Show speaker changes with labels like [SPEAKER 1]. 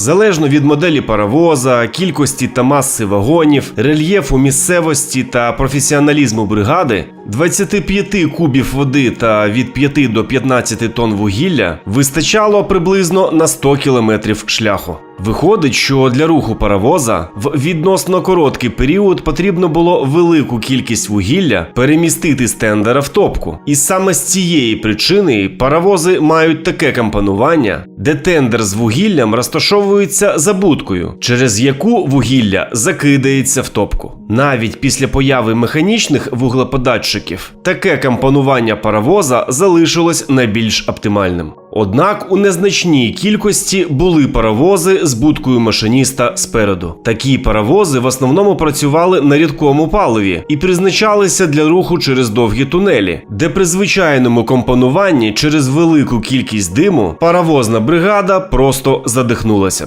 [SPEAKER 1] Залежно від моделі паровоза, кількості та маси вагонів, рельєфу місцевості та професіоналізму бригади, 25 кубів води та від 5 до 15 тонн вугілля вистачало приблизно на 100 кілометрів шляху. Виходить, що для руху паровоза в відносно короткий період потрібно було велику кількість вугілля перемістити з тендера в топку. І саме з цієї причини паровози мають таке компонування, де тендер з вугіллям розташовується за будкою, через яку вугілля закидається в топку. Навіть після появи механічних вуглеподатчиків таке компонування паровоза залишилось найбільш оптимальним. Однак у незначній кількості були паровози з будкою машиніста спереду. Такі паровози в основному працювали на рідкому паливі і призначалися для руху через довгі тунелі, де при звичайному компонуванні через велику кількість диму паровозна бригада просто задихнулася б.